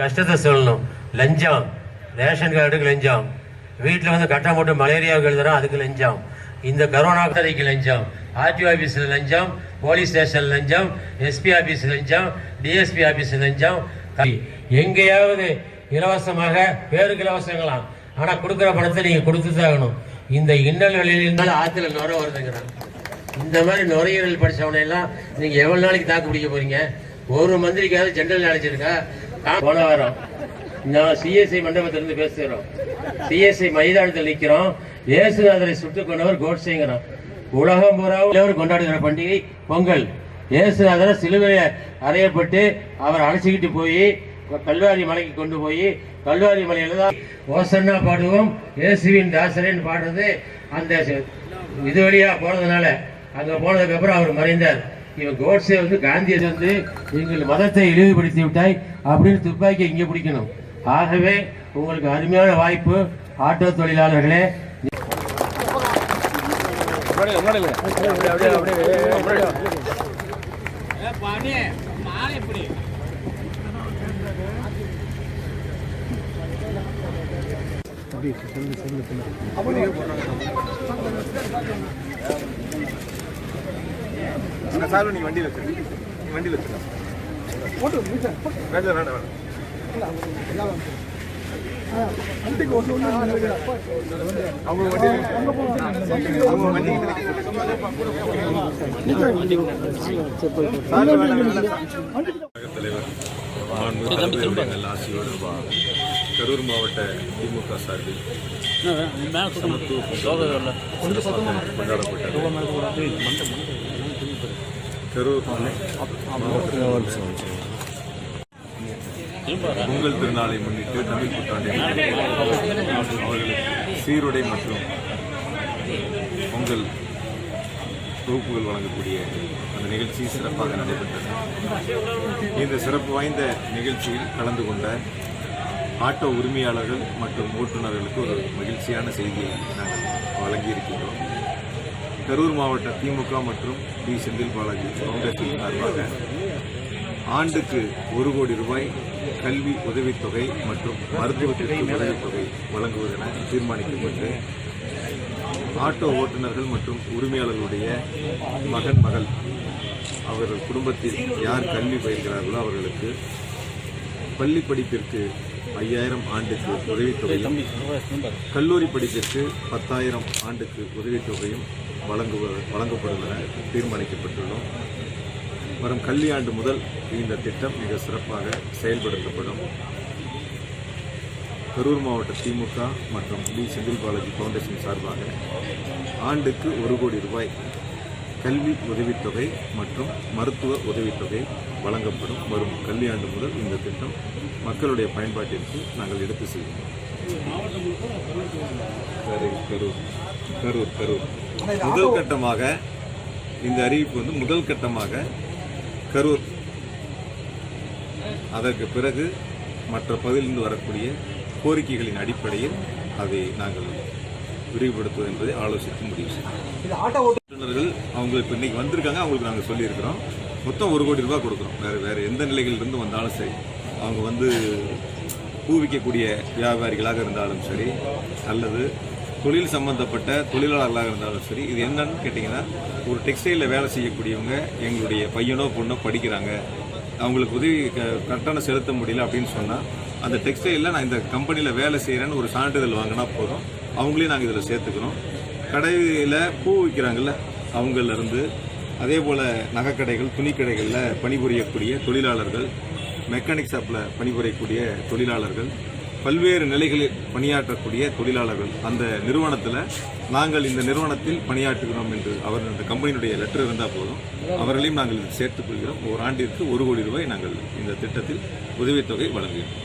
கஷ்டத்தை சொல்லணும். லஞ்சம். ரேஷன் கார்டுக்கு லஞ்சம். வீட்டில் வந்து கட்டம் போட்டு மலேரியாவுக்கு எழுதுறோம் அதுக்கு லஞ்சம். இந்த கரோனா கதைக்கு லஞ்சம். ஆர்டிஓ ஆஃபீஸில் லஞ்சம். போலீஸ் ஸ்டேஷன் லஞ்சம். எஸ்பி ஆஃபீஸ் லஞ்சம். டிஎஸ்பி ஆஃபீஸ் லஞ்சம். எங்கேயாவது இலவசமாக பேருக்கு இலவசங்களாம் ஆனால் கொடுக்குற பணத்தை நீங்கள் கொடுத்து தான் ஆகணும். இந்த இன்னல்களில் இருந்தாலும் ஆற்றுல நுர வருதுங்கிறான் இந்த மாதிரி நுரையீரல் படித்தவனையெல்லாம் நீங்கள் எவ்வளோ நாளைக்கு தாக்கு பிடிக்க போகிறீங்க ஒரு மந்திரிக்காவது ஜென்ரல் நாலேஜ் இருக்கா? போன வாரம் நான் சிஎஸ்ஐ மண்டபத்திலிருந்து பேசுகிறோம் சிஎஸ்ஐ மைதானத்தில் நிற்கிறோம் இயேசுநாதரை சுட்டுக் கொண்டவர் கோட்ஸேங்கிறோம் உலகம் பூராவும் கொண்டாடுகிற பண்டிகை பொங்கல். இயேசுநாதரை சிலுவையை அறையப்பட்டு அவர் அழைச்சிக்கிட்டு போய் கல்வாரி மலைக்கு கொண்டு போய் கல்வாரி மலையில தான் ஓசன்னா பாடுவோம். இயேசுவின் தாசரன் பாடுறது அந்த இது வழியாக போனதுனால அங்கே போனதுக்கப்புறம் அவர் மறைந்தார். இவன் கோட்ஸே வந்து காந்தியை வந்து எங்கள் மதத்தை இழிவுபடுத்தி விட்டாய் அப்படின்னு துப்பாக்கி இங்கே பிடிக்கணும். ஆகவே உங்களுக்கு அருமையான வாய்ப்பு ஆட்டோ தொழிலாளர்களே. சார் நீங்க வண்டியில் வச்சுருங்க. நீங்க வண்டியில் வச்சுருங்க. வேண்டாம் வேண்டாம் வேண்டாம் அவங்க வண்டியில் அவங்க வண்டியில் தலைவர் ஆசையோடு கரூர் மாவட்ட திமுக சார்பில் சமத்துவ கொண்டாடப்பட்டது. பொங்கல் திருநாளை முன்னிட்டு தமிழ் புத்தாண்டை அவர்களுக்கு சீருடை மற்றும் பொங்கல் தொகுப்புகள் வழங்கக்கூடிய அந்த நிகழ்ச்சி சிறப்பாக நடைபெற்றது. இந்த சிறப்பு வாய்ந்த நிகழ்ச்சியில் கலந்து கொண்ட ஆட்டோ உரிமையாளர்கள் மற்றும் ஓட்டுநர்களுக்கு ஒரு மகிழ்ச்சியான செய்தியை நாங்கள் வழங்கியிருக்கின்றோம். கரூர் மாவட்ட திமுக மற்றும் டி செந்தில் பாலாஜி ஃபவுண்டேஷன் சார்பாக ஆண்டுக்கு ஒரு கோடி ரூபாய் கல்வி உதவித்தொகை மற்றும் மருத்துவத்திற்கு உதவித்தொகை வழங்குவதென தீர்மானிக்கப்பட்டு ஆட்டோ ஓட்டுநர்கள் மற்றும் உரிமையாளர்களுடைய மகன் மகள் அவர்கள் குடும்பத்தில் யார் கல்வி பயில்கிறார்களோ அவர்களுக்கு பள்ளி படிப்பிற்கு ஐயாயிரம் ஆண்டுக்கு உதவித்தொகையும் கல்லூரி படிப்பிற்கு பத்தாயிரம் ஆண்டுக்கு உதவித்தொகையும் வழங்குவ வழங்கப்படுவதென தீர்மானிக்கப்பட்டுள்ளோம். வரும் கல்வியாண்டு முதல் இந்த திட்டம் மிக சிறப்பாக செயல்படுத்தப்படும். கரூர் மாவட்ட திமுக மற்றும் டி. செந்தில் பாலாஜி ஃபவுண்டேஷன் சார்பாக ஆண்டுக்கு ஒரு கோடி ரூபாய் கல்வி உதவித்தொகை மற்றும் மருத்துவ உதவித்தொகை வழங்கப்படும் வரும் கல்வியாண்டு முதல் இந்த திட்டம் மக்களுடைய பயன்பாட்டிற்கு நாங்கள் எடுத்து செய்வோம் கரூர் கரூர். கரூர் கரூர். முதல் கட்டமாக இந்த அறிவிப்பு வந்து முதல் கட்டமாக கரூர். அதற்கு பிறகு மற்ற பகுதியிலிருந்து வரக்கூடிய கோரிக்கைகளின் அடிப்படையில் அதை நாங்கள் விரிவுபடுத்துவது என்பதை ஆலோசித்து முடிவு செய்யும் ஓட்டுநர்கள் அவங்க இப்போ இன்னைக்கு வந்திருக்காங்க அவங்களுக்கு நாங்கள் சொல்லியிருக்கிறோம். மொத்தம் ஒரு கோடி ரூபாய் கொடுக்குறோம். வேறு வேறு எந்த நிலைகளிலிருந்து வந்தாலும் சரி. அவங்க வந்து பூவிக்கக்கூடிய வியாபாரிகளாக இருந்தாலும் சரி அல்லது தொழில் சம்பந்தப்பட்ட தொழிலாளர்களாக இருந்தாலும் சரி இது என்னன்னு கேட்டிங்கன்னா ஒரு டெக்ஸ்டைலில் வேலை செய்யக்கூடியவங்க எங்களுடைய பையனோ பொண்ணோ படிக்கிறாங்க. அவங்களுக்கு உதவி கட்டணம் செலுத்த முடியல அப்படின்னு சொன்னால் அந்த டெக்ஸ்டைலில் நான் இந்த கம்பெனியில் வேலை செய்கிறேன்னு ஒரு சான்றிதழ் வாங்கினா போதும். அவங்களையும் நாங்கள் இதில் சேர்த்துக்கிறோம் கடையில் பூ விற்கிறாங்கல்ல அவங்கள்லேருந்து. அதே போல் நகைக்கடைகள் துணிக்கடைகளில் பணிபுரியக்கூடிய தொழிலாளர்கள் மெக்கானிக் ஷாப்பில் பணிபுரியக்கூடிய தொழிலாளர்கள் பல்வேறு நிலைகளில் பணியாற்றக்கூடிய தொழிலாளர்கள். அந்த நிறுவனத்தில் நாங்கள் இந்த நிறுவனத்தில் பணியாற்றுகிறோம் என்று அவர் அந்த கம்பெனியுடைய லெட்டர் இருந்தால் போதும். அவர்களையும் நாங்கள் சேர்த்துக் கொள்கிறோம். ஒரு ஆண்டிற்கு ஒரு கோடி ரூபாய் நாங்கள் இந்த திட்டத்தில் உதவித்தொகை வழங்குகிறோம்.